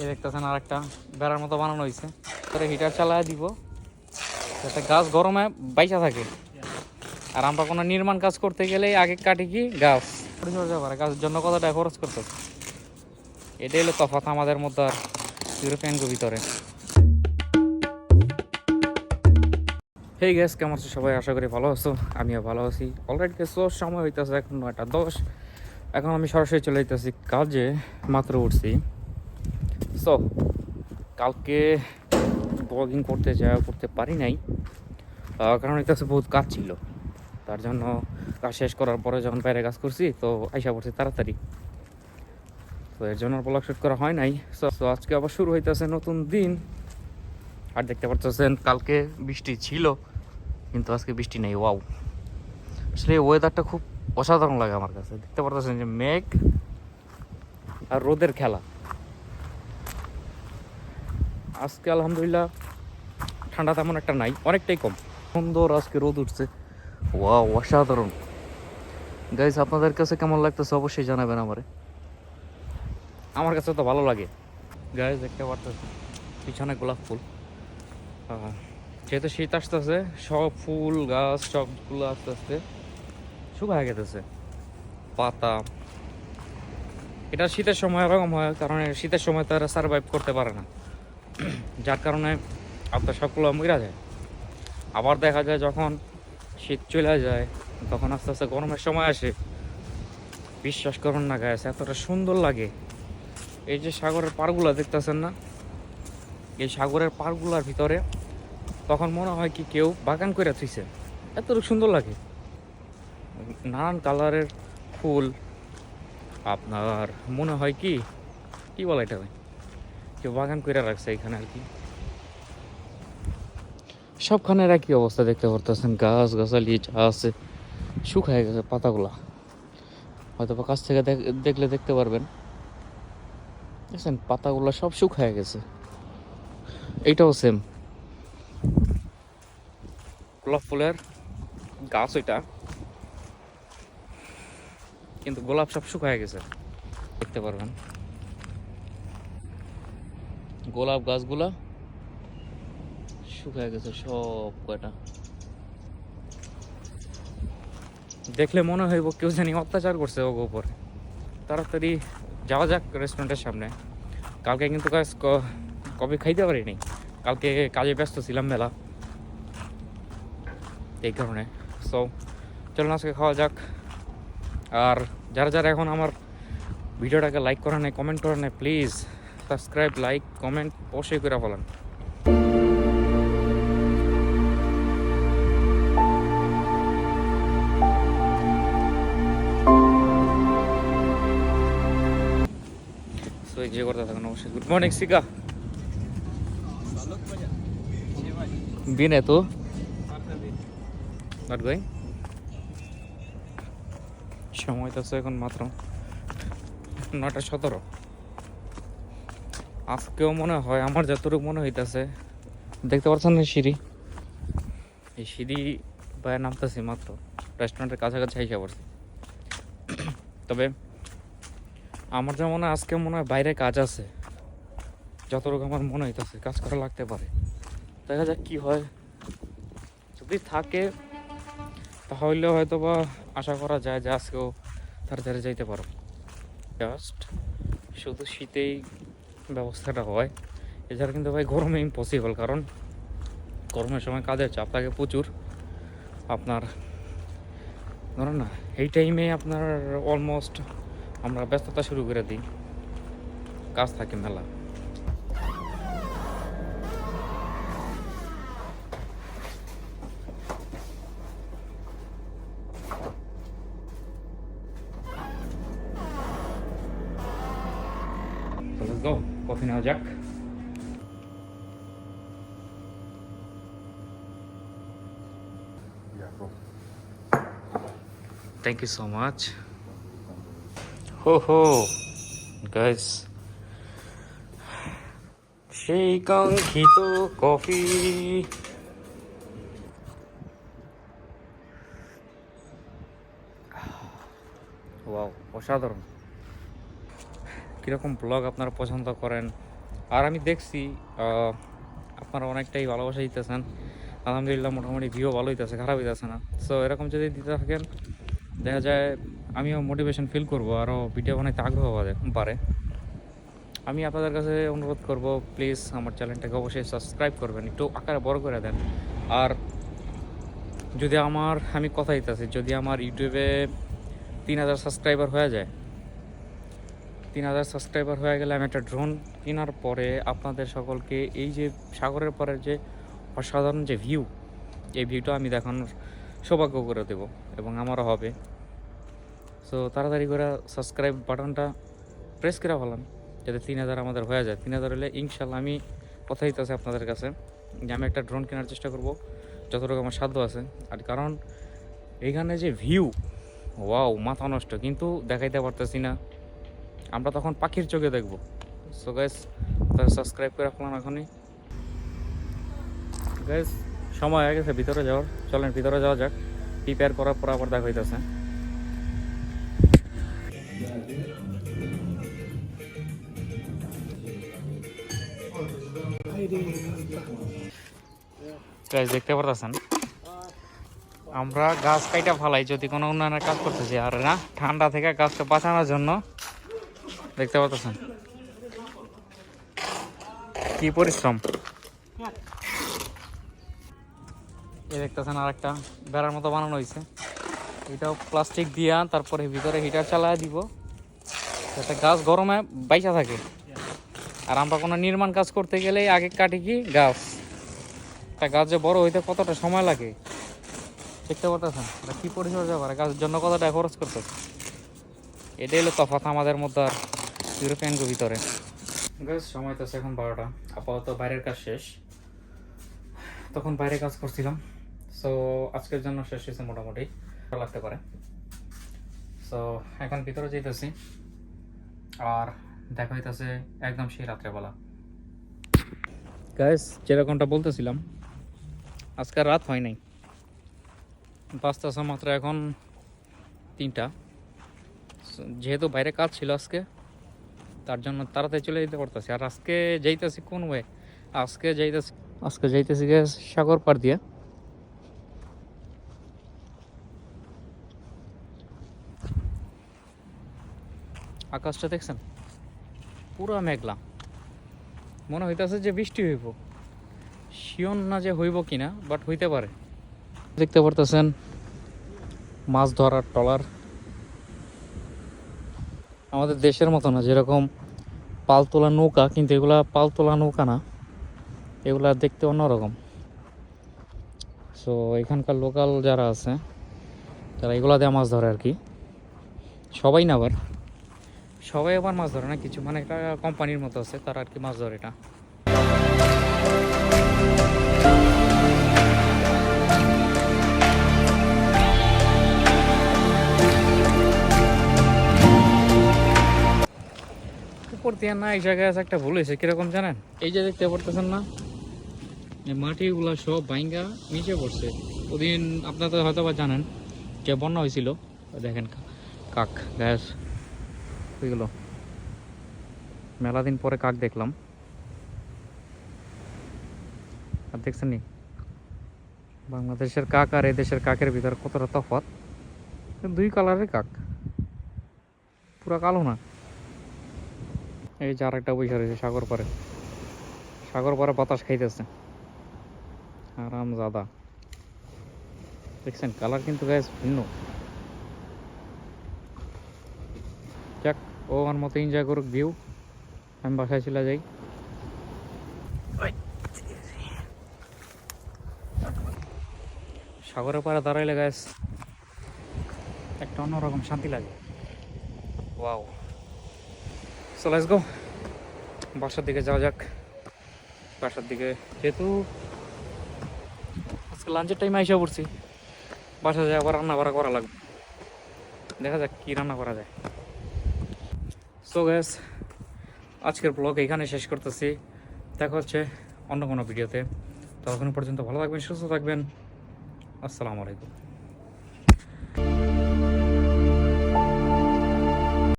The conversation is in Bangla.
এই দেখতেছেন আর একটা বেড়ার মতো বানানো হয়েছে পরে হিটার চালায় দিব, যাতে গাছ গরমে বাইসা থাকে। আর আমরা কোনো নির্মাণ কাজ করতে গেলে আগে কাটি কি গাছ? পরিচর্যা করে, গাছের জন্য কত টাকা খরচ করতে এটাই হলো তফাৎ আমাদের মধ্যে আর ইউরোপিয়ানকে ভিতরে। হেই গ্যাস কেমন আছো সবাই? আশা করি ভালো আছো, আমিও ভালো আছি। অলরেডি গেছো সময় হইতেছে এখন নয়টা দশ। এখন আমি সরাসরি চলে যেতেছি কাজে, মাত্র উঠছি। সো কালকে ব্লগিং করতে যাওয়া করতে পারি নাই। কারণ এটা বহুত কাজ ছিল। তার জন্য কাজ শেষ করার পরে যখন বাইরে কাজ করছি, তো আইসা পড়ছি তাড়াতাড়ি। তো এর জন্য ব্লগ শুট করা হয় নাই। সো আজকে আবার শুরু হইতেছে নতুন দিন। আর দেখতে পাচ্ছেন কালকে বৃষ্টি ছিল, কিন্তু আজকে বৃষ্টি নেই ওয়াও আসলে ওয়েদারটা খুব অসাধারণ লাগে আমার কাছে। দেখতে পাচ্ছেন যে মেঘ আর রোদের খেলা। আজকে আলহামদুলিল্লাহ ঠান্ডা তেমন একটা নাই, অনেকটাই কম। সুন্দর আজকে রোদ উঠছে। ওয়াও, অসাধারণ। গাইজ আপনাদের কাছে কেমন লাগতেছে অবশ্যই জানাবেন আমারে। আমার কাছে তো ভালো লাগে। গাইজ দেখতে পারতেছে পিছনে গোলাপ ফুল। যেহেতু শীত আসতেছে, সব ফুল, গাছ, সবগুলো আস্তে আস্তে শুকায় গেতেছে। পাতা। এটা শীতের সময় এরকম হয়, কারণ শীতের সময় তো তারা সার্ভাইভ করতে পারে না। যার কারণে আপনার সবগুলো মরা যায়। আবার দেখা যায় যখন শীত চলে যায়, তখন আস্তে আস্তে গরমের সময় আসে। বিশ্বাস করুন না গায়ে এতটা সুন্দর লাগে। এই যে সাগরের পাড়গুলো দেখতেছেন না? এই সাগরের পাড়গুলার ভিতরে তখন মনে হয় কি কেউ বাগান করে থুইছে। এতটুকু সুন্দর লাগে। নানান কালারের ফুল। আপনার মনে হয় কি? কি বলে এটা কেউ বাগান করে রাখছে এখানে আর কি। সবখানের একই অবস্থা দেখতে পারতেছেন? গাছ গাছালি যা আছে, শুকায় গেছে পাতাগুলা। হয়তো বা কাছ থেকে দেখ- দেখলে দেখতে পারবেন। দেখছেন, পাতাগুলো সব শুকায় গেছে। এইটাও সেম গোলাপ ফুলের গাছ ওইটা। কিন্তু গোলাপ সব শুকায় গেছে। দেখতে পারবেন। গোলাপ গাছগুলা শুকায় গেছে সব কয়টা। দেখলে মনে হইব কেউ জানি অত্যাচার করছে ওগো উপরে। তাড়াতাড়ি যাওয়া যাক রেস্টুরেন্টের সামনে। কালকে কিন্তু কাজ কবে খাইতে পারিনি। কালকে কাজে ব্যস্ত ছিলাম মেলা এই কারণে। সো চলুন আজকে খাওয়া যাক। আর যারা যারা এখন আমার ভিডিওটাকে লাইক করে নেয় কমেন্ট করে নেয় প্লিজ সাবস্ক্রাইব, লাইক, কমেন্ট অবশ্যই করে বলেন যে করতে থাকুন অবশ্যই। গুড মর্নিং সিকা বিনে তো নট গোয়িং সময় তো এখন মাত্র নটা সতেরো। আজকেও মনে হয় আমার যতটুকু মনে হইতাছে, দেখতে পাচ্ছেন না সিঁড়ি? এই সিঁড়ি বাইরে নামতেছি মাত্র রেস্টুরেন্টের কাছাকাছি আইসা পড়ছি। তবে আমার যেমন মনে হয় আজকে মনে হয় বাইরে কাজ আছে। যতটুকু আমার মনে হইতেছে, কাজ করা লাগতে পারে। দেখা যাক কি হয়। যদি থাকে, তাহলে হয়তো বা আশা করা যায় যে আজকেও তাড়াতাড়ি যাইতে পারো। জাস্ট শুধু শীতেই ব্যবস্থাটা হয়। এছাড়া কিন্তু ভাই গরমে ইম্পসিবল কারণ গরমের সময় কাজের চাপ থাকে প্রচুর। আপনার, ধরুন না, এই টাইমে আপনার অলমোস্ট আমরা ব্যস্ততা শুরু করে দিই। কাজ থাকে মেলা। let's go. কফি নেওয়া যাক Thank you so much. Ho ho, guys. সেই কাঙ্ক্ষিত কফি ওয়াও অসাধারণ কীরকম ব্লগ আপনারা পছন্দ করেন? আর আমি দেখছি আপনারা অনেকটাই ভালোবাসা দিতেছেন। আলহামদুলিল্লাহ, মোটামুটি ভিউ ভালো হইতেছে খারাপ হইতেছে না। সো এরকম যদি দিতে থাকেন, দেখা যায় আমিও মোটিভেশন ফিল করব আরও ভিডিও বানাইতে আগ্রহ বাড়ে। আমি আপনাদের কাছে অনুরোধ করব প্লিজ আমার চ্যানেলটাকে অবশ্যই সাবস্ক্রাইব করবেন, একটু আকারে বড় করে দেন। আর যদি আমার আমি কথা দিতেছি, যদি আমার ইউটিউবে তিন হাজার সাবস্ক্রাইবার হয়ে যায় তিন হাজার সাবস্ক্রাইবার হয়ে গেলে আমি একটা ড্রোন কেনার পরে আপনাদের সকলকে এই যে সাগরের পরের যে অসাধারণ যে ভিউ এই ভিউটা আমি দেখানোর সৌভাগ্য করে দেব এবং আমারও হবে। সো তাড়াতাড়ি করে সাবস্ক্রাইব বাটনটা প্রেস করে ফেলান, যাতে তিন হাজার আমাদের হয়ে যায়। তিন হাজার হলে ইনশাল্লাহ আমি কথা দিতেছি আপনাদের কাছে যে আমি একটা ড্রোন কেনার চেষ্টা করব, যতটুকু আমার সাধ্য আছে। আর কারণ এইখানে যে ভিউ ওয়াও মাথা নষ্ট। কিন্তু দেখাইতে পারতেছি না। আমরা তখন পাখির চোখে দেখব। সো গাইস তাহলে সাবস্ক্রাইব করে রাখলাম এখনই। গাইস সময় হয়ে গেছে ভিতরে যাওয়ার। চলেন ভিতরে যাওয়া যাক। প্রিপেয়ার করার পর আবার দেখা হইতেছে। দেখতে পারতেছেন? আমরা গাছ কাইটা ফালাই যদি কোনো উন্নয়নের কাজ করতেছি, আর না, ঠান্ডা থেকে গাছকে বাঁচানোর জন্য দেখতে পাচ্ছেন? কি পরিশ্রম? এই দেখতেছেন আর একটা বেড়ার মতো বানানো হয়েছে। এটাও প্লাস্টিক দিয়া তারপরে ভিতরে হিটার চালায় দিব। যাতে গাছ গরমে বাইসা থাকে। আর আমরা কোনো নির্মাণ কাজ করতে গেলে আগে কাটি কি? গাছ। একটা গাছ যে বড় হইতে কতটা সময় লাগে? দেখতে এটা কি পরিচর্যা করে? গাছের জন্য কতটা খরচ করতে এটাই হলো তফাৎ আমাদের মধ্যে আর ইউরোপিয়ানকে ভিতরে। গাছ সময় তো এখন বারোটা। আপাতত বাইরের কাজ শেষ। তখন বাইরে কাজ করছিলাম। সো আজকের জন্য শেষ হয়েছে মোটামুটি। লাগতে পারে। সো এখন ভিতরে যেতেছি আর দেখা হইতেছে একদম সেই রাত্রেবেলা। গাইস, যেরকমটা বলতেছিলাম, আজকে রাত হয় নাই। বাজতেছে মাত্র এখন তিনটা। যেহেতু বাইরে কাজ ছিল আজকে তার জন্য তাড়াতাড়ি চলে যেতে পারতেছি। আর আজকে যাইতেছি কোন ওয়ে আজকে যাইতেছি আজকে যাইতেছি গে সাগর পার দিয়ে। আকাশটা দেখছেন? পুরো মেঘলা। মনে হইতেছে যে বৃষ্টি হইব। শিওন না যে হইব কিনা বাট হইতে পারে। দেখতে পারতেছেন মাছ ধরার ট্রলার। আমাদের দেশের মতো না, যেরকম পাল তোলা নৌকা, কিন্তু এগুলা পালতোলা নৌকা না। এগুলা দেখতে অন্যরকম। সো এখানকার লোকাল যারা আছে, তারা এগুলা দিয়ে মাছ ধরে আর কি সবাই না আবার? সবাই আবার মাছ ধরে না কিছু? মানে একটা কোম্পানির মতো আছে, তারা আর কি মাছ ধরে এটা। উপর দিয়ে না, এই জায়গায় একটা ভুল হয়েছে, কীরকম জানেন? এই যে দেখতে পারতেছেন না? মাটিগুলো সব বাইঙ্গা নিচে পড়ছে। ওদিন আপনারা তো হয়তো বা জানেন, যে বন্যা হয়েছিল। দেখেন কাক, গ্যাস ওইগুলো মেলা দিন পরে কাক দেখলাম। আর দেখছেন নি? বাংলাদেশের কাক আর এই দেশের কাকের ভিতরে কতটা তফাৎ। দুই কালারের কাক। পুরা কালো না? এই যে আরেকটা বৈশা রয়েছে, সাগর পারে সাগর পারে বাতাস খাইতেছে। আরাম জাদা। দেখছেন, কালার কিন্তু গ্যাস ভিন্ন। যাক, ও আমার মতো এনজয় করুক ভিউ আমি বাসায় চলে যাই। সাগরের পাড়ে দাঁড়াইলে গ্যাস একটা অন্যরকম শান্তি লাগে। ওয়াও সো লেটস গো বাসার দিকে যাওয়া যাক। বাসার দিকে যেহেতু আজকে লাঞ্চের টাইমে আইসা পড়ছি। বাসা যায় আবার রান্না বাড়া করা লাগবে। দেখা যাক কী রান্না করা যায়। সো গ্যাস আজকের ব্লগ এখানে শেষ করতেছি। দেখা হচ্ছে অন্য কোনো ভিডিওতে ততক্ষণ পর্যন্ত ভালো থাকবেন, সুস্থ থাকবেন। আসসালামু আলাইকুম।